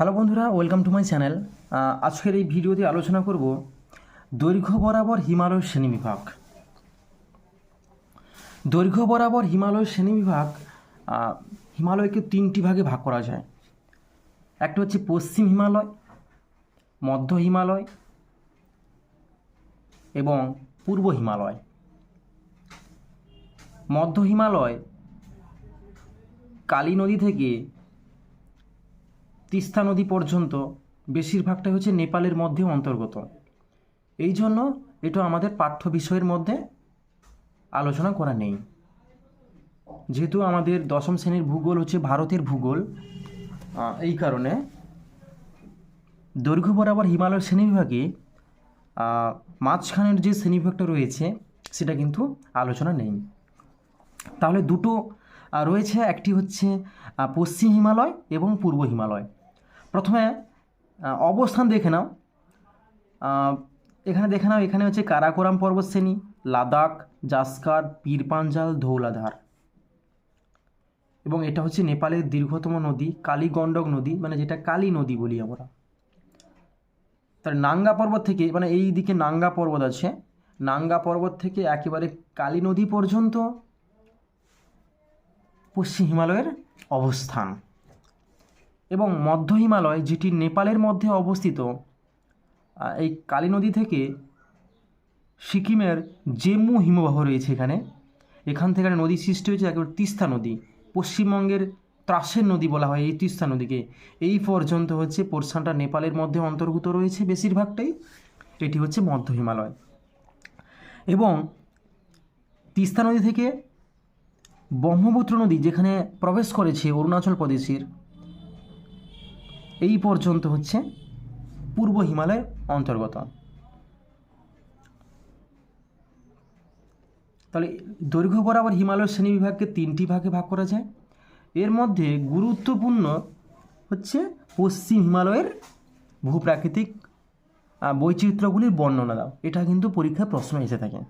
Hello বন্ধুরা, welcome to my channel. আজকের এই ভিডিওতে আলোচনা করব দৈর্ঘ্য বরাবর হিমালয় শ্রেণীবিভাগ দৈর্ঘ্য বরাবর হিমালয় শ্রেণীবিভাগ হিমালয়কে তিনটি ভাগে ভাগ করা যায়। একটা হচ্ছে পশ্চিম হিমালয়, মধ্য হিমালয় এবং পূর্ব হিমালয়। মধ্য হিমালয় কালী নদী থেকে তিস্তা নদী পর্যন্ত বেশিরভাগটাই হচ্ছে নেপালের মধ্যে অন্তর্গত। এই জন্য এটা আমাদের পাঠ্য বিষয়ের মধ্যে আলোচনা করা নেই। যেহেতু আমাদের দশম শ্রেণির ভূগোল হচ্ছে ভারতের ভূগোল এই কারণে দৈর্ঘ্য বরাবর হিমালয় শ্রেণীবিভাগে মাঝখানের যে শ্রেণীবিভাগটা রয়েছে, সেটা কিন্তু আলোচনা নেই। তাহলে দুটো রয়েছে, একটি হচ্ছে পশ্চিম হিমালয় এবং পূর্ব হিমালয়। প্রথমে অবস্থান দেখে নাও। এখানে দেখে নাও, এখানে হচ্ছে কারাকোরাম পর্বতশ্রেণী, লাদাখ, জাস্কার পীরপাঞ্জাল ধৌলাধার। এবং এটা হচ্ছে নেপালের দীর্ঘতম নদী, কালীগণ্ডক নদী মানে যেটা কালী নদী বলি আমরা। তার নাঙ্গা পর্বত থেকে মানে এই দিকে নাঙ্গা পর্বত আছে, নাঙ্গা পর্বত থেকে একেবারে কালী নদী পর্যন্ত পশ্চিম হিমালয়ের অবস্থান। এবং মধ্য হিমালয়, যেটি নেপালের মধ্যে অবস্থিত এই কালী নদী থেকে সিকিমের জেমু হিমবাহ রয়েছে এখানে। এখান থেকে নদী সৃষ্টি হয়েছে, একেবারে তিস্তা নদী। পশ্চিমবঙ্গের ত্রাসের নদী বলা হয় এই তিস্তা নদীকে। এই পর্যন্ত হচ্ছে পোর্শনটা নেপালের মধ্যে অন্তর্ভুক্ত রয়েছে বেশিরভাগটাই। এটি হচ্ছে মধ্য হিমালয়। এবং তিস্তা নদী থেকে ব্রহ্মপুত্র নদী, যেখানে প্রবেশ করেছে অরুণাচল প্রদেশের এই পর্যন্ত হচ্ছে পূর্ব হিমালয়ের অন্তর্গত। তাহলে দৈর্ঘ্য বরাবর হিমালয় শ্রেণীবিভাগকে তিনটি ভাগে ভাগ করা যায়। এর মধ্যে গুরুত্বপূর্ণ হচ্ছে পশ্চিম হিমালয়ের ভূপ্রাকৃতিক বৈচিত্র্যগুলির বর্ণনা দাও। এটা কিন্তু পরীক্ষায় প্রশ্ন এসে থাকে।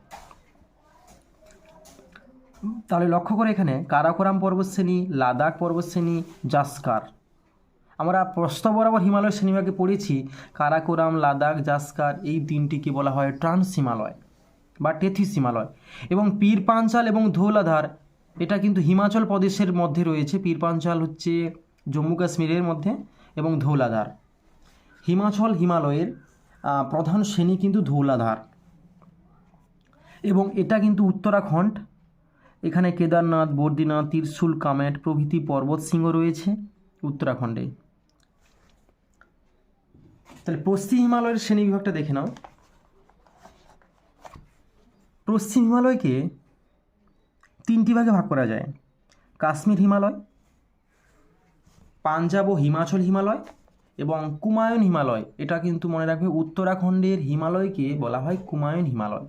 তাহলে লক্ষ্য করে এখানে, কারাকোরাম পর্বতশ্রেণী, লাদাখ পর্বতশ্রেণী, জাস্কার। আমরা প্রস্থ বরাবর হিমালয় শ্রেণীভাগে পড়েছি, কারাকোরাম, লাদাখ, জাস্কার, এই তিনটিকে বলা হয় ট্রান্স হিমালয় বা টেথিস হিমালয় এবং পীর পাঞ্চাল এবং ধৌলাধার, এটা কিন্তু হিমাচল প্রদেশের মধ্যে রয়েছে, পীর পাঞ্চাল হচ্ছে জম্মু কাশ্মীরের মধ্যে এবং ধৌলাধার। হিমাচল হিমালয়ের প্রধান শ্রেণি কিন্তু ধৌলাধার। এবং এটা কিন্তু উত্তরাখণ্ড, এখানে কেদারনাথ, বদ্রীনাথ, ত্রিশুল, কামেট প্রভৃতি পর্বত শৃঙ্গ রয়েছে উত্তরাখণ্ডে। তাহলে পশ্চিম হিমালয়ের শ্রেণি বিভাগটা দেখে নাও। পশ্চিম হিমালয়কে তিনটি ভাগে ভাগ করা যায়। কাশ্মীর হিমালয়, পাঞ্জাব ও হিমাচল হিমালয় এবং কুমায়ুন হিমালয়। এটা কিন্তু মনে রাখবে উত্তরাখণ্ডের হিমালয়কে বলা হয় কুমায়ুন হিমালয়।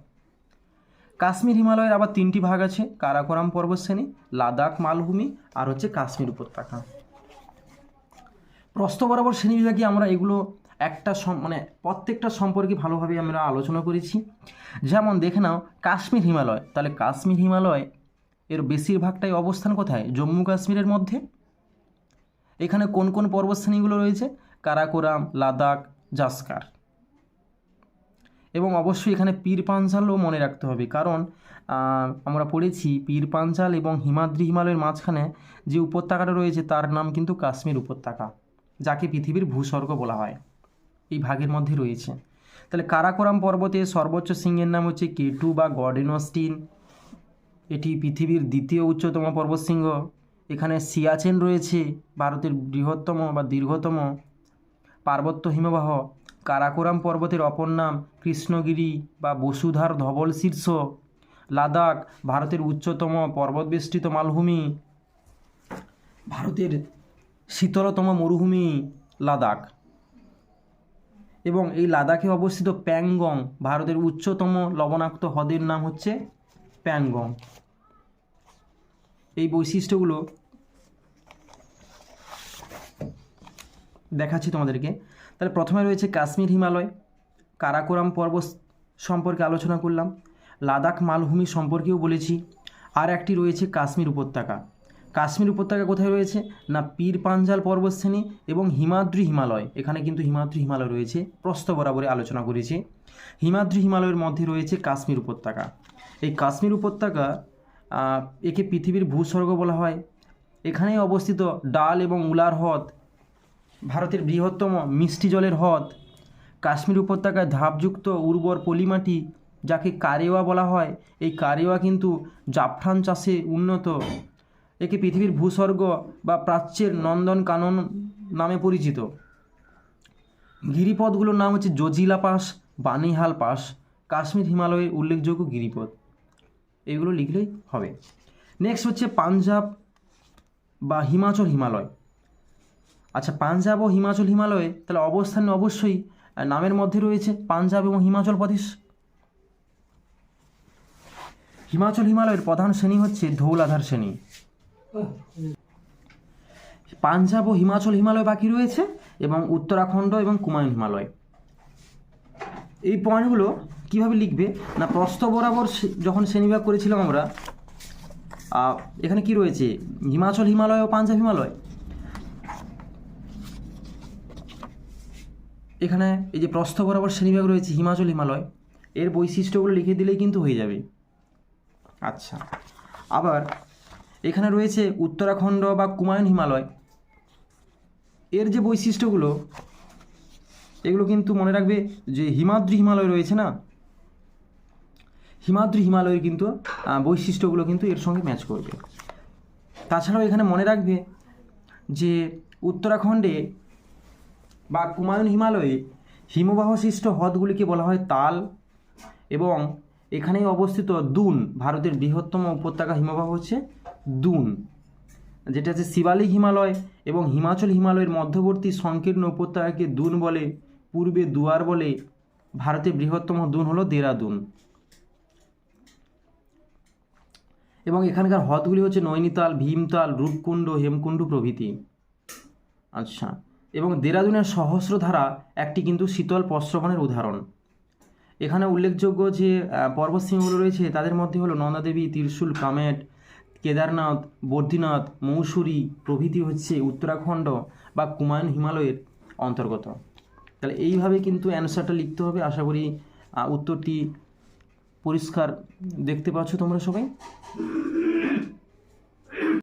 কাশ্মীর হিমালয়ের আবার তিনটি ভাগ আছে, কারাকোরাম পর্বতশ্রেণী, লাদাখ মালভূমি আর হচ্ছে কাশ্মীর উপত্যকা। প্রস্থ বরাবর শ্রেণীবিভাগে আমরা এগুলো একটা মানে প্রত্যেকটা সম্পর্কে ভালোভাবে আমরা আলোচনা করেছি। যেমন দেখে নাও, কাশ্মীর হিমালয়। তাহলে কাশ্মীর হিমালয় এর বেশিরভাগটাই অবস্থান কোথায়? জম্মু কাশ্মীরের মধ্যে। এখানে কোন কোন পর্বতশ্রেণীগুলো রয়েছে? কারাকোরাম, লাদাখ, জাস্কার। এবং অবশ্যই এখানে পীর পাঞ্চালও মনে রাখতে হবে। কারণ আমরা পড়েছি পীর পাঞ্চাল এবং হিমাদ্রি হিমালয়ের মাঝখানে যে উপত্যকাটা রয়েছে, তার নাম কিন্তু কাশ্মীর উপত্যকা, যাকে পৃথিবীর ভূস্বর্গ বলা হয়। এই ভাগের মধ্যে রয়েছে। তাহলে কারাকোরাম পর্বতের সর্বোচ্চ সিংহের নাম হচ্ছে কেটু বা গর্ডেনস্টিন এটি পৃথিবীর দ্বিতীয় উচ্চতম পর্বতশৃঙ্গ। এখানে সিয়াচেন রয়েছে, ভারতের বৃহত্তম বা দীর্ঘতম পার্বত্য হিমবাহ। কারাকোরাম পর্বতের অপর নাম কৃষ্ণগিরি বা বসুধার ধবল শীর্ষ। লাদাখ, ভারতের উচ্চতম পর্বতবেষ্টিত মালভূমি। ভারতের শীতলতম মরুভূমি লাদাখ। এবং এই লাদাখে অবস্থিত প্যাংগং, ভারতের উচ্চতম লবণাক্ত হ্রদের নাম হচ্ছে প্যাংগং। এই বৈশিষ্ট্যগুলো দেখাচ্ছি তোমাদেরকে। তাহলে প্রথমে রয়েছে কাশ্মীর হিমালয়, কারাকোরাম পর্বত সম্পর্কে আলোচনা করলাম, লাদাখ মালভূমি সম্পর্কেও বলেছি, আর একটি রয়েছে কাশ্মীর উপত্যকা। কাশ্মীর উপত্যকা কোথায় রয়েছে? না, পীর পাঞ্জাল পর্বতশ্রেণী এবং হিমাদ্রি হিমালয়। এখানে কিন্তু হিমাদ্রি হিমালয় রয়েছে। প্রস্থ বরাবরে আলোচনা করেছি। হিমাদ্রি হিমালয়ের মধ্যে রয়েছে কাশ্মীর উপত্যকা। এই কাশ্মীর উপত্যকা একে পৃথিবীর ভূস্বর্গ বলা হয়। এখানেই অবস্থিত ডাল এবং উলার হ্রদ, ভারতের বৃহত্তম মিষ্টি জলের হ্রদ। কাশ্মীর উপত্যকায় ধাপযুক্ত উর্বর পলিমাটি, যাকে কারেওয়া বলা হয়, এই কারেওয়া কিন্তু জাফরান চাষে উন্নত একে পৃথিবীর ভূস্বর্গ বা প্রাচ্যের নন্দন কানন নামে পরিচিত। গিরিপথগুলোর নাম হচ্ছে জজিলা পাস, বানিহাল পাস, কাশ্মীর হিমালয়ের উল্লেখযোগ্য গিরিপথ। এগুলো লিখলেই হবে। নেক্সট হচ্ছে পাঞ্জাব বা হিমাচল হিমালয়। আচ্ছা পাঞ্জাব ও হিমাচল হিমালয়ে তাহলে অবস্থান অবশ্যই নামের মধ্যে রয়েছে পাঞ্জাব এবং হিমাচল প্রদেশ। হিমাচল হিমালয়ের প্রধান শ্রেণি হচ্ছে ধৌলাধার শ্রেণি। পাঞ্জাব ও হিমাচল হিমালয় বাকি রয়েছে এবং উত্তরাখণ্ড এবং কুমায়ুন হিমালয়। এই পয়েন্টগুলো কীভাবে লিখবে? না প্রস্থ বরাবর যখন শ্রেণীবিভাগ করেছিলাম আমরা এখানে কি রয়েছে? হিমাচল হিমালয় ও পাঞ্জাব হিমালয়। এখানে এই যে প্রস্থ বরাবর শ্রেণীবিভাগ রয়েছে হিমাচল হিমালয়, এর বৈশিষ্ট্যগুলো লিখে দিলেই কিন্তু হয়ে যাবে। আচ্ছা। আবার এখানে রয়েছে উত্তরাখণ্ড বা কুমায়ুন হিমালয়। এর যে বৈশিষ্ট্যগুলো, এগুলো কিন্তু মনে রাখবে যে হিমাদ্রি হিমালয় রয়েছে না? হিমাদ্রি হিমালয়ের কিন্তু বৈশিষ্ট্যগুলো কিন্তু এর সঙ্গে ম্যাচ করবে। তাছাড়াও এখানে মনে রাখবে যে উত্তরাখণ্ডে বা কুমায়ুন হিমালয়ে হিমবাহশিষ্ট হ্রদগুলিকে বলা হয় তাল এবং এখানেই অবস্থিত দুন, ভারতের বৃহত্তম উপত্যকা হিমবাহ হচ্ছে দুন, যেটা হচ্ছে শিবালিক হিমালয় এবং হিমাচল হিমালয়ের মধ্যবর্তী সংকীর্ণ উপত্যকাকে দুন বলে, পূর্বে দুয়ার বলে ভারতের বৃহত্তম দুন হলো দেরাদুন। এবং এখানকার হ্রদগুলি হচ্ছে নৈনিতাল, ভীমতাল, রূপকুণ্ড, হেমকুণ্ড প্রভৃতি। আচ্ছা এবং দেরাদুনের সহস্রধারা একটি কিন্তু শীতল প্রস্রবণের উদাহরণ। এখানে উল্লেখযোগ্য যে পর্বতশৃঙ্গগুলো রয়েছে, তাদের মধ্যে হলো নন্দাদেবী ত্রিশূল, কামেট কেদারনাথ, বদ্রীনাথ, মৌসুরি প্রভৃতি হচ্ছে উত্তরাখণ্ড বা কুমায়ুন হিমালয়ের অন্তর্গত। তাহলে এইভাবে কিন্তু অ্যান্সারটা লিখতে হবে। আশা করি উত্তরটি পরিষ্কার দেখতে পাচ্ছ তোমরা সবাই।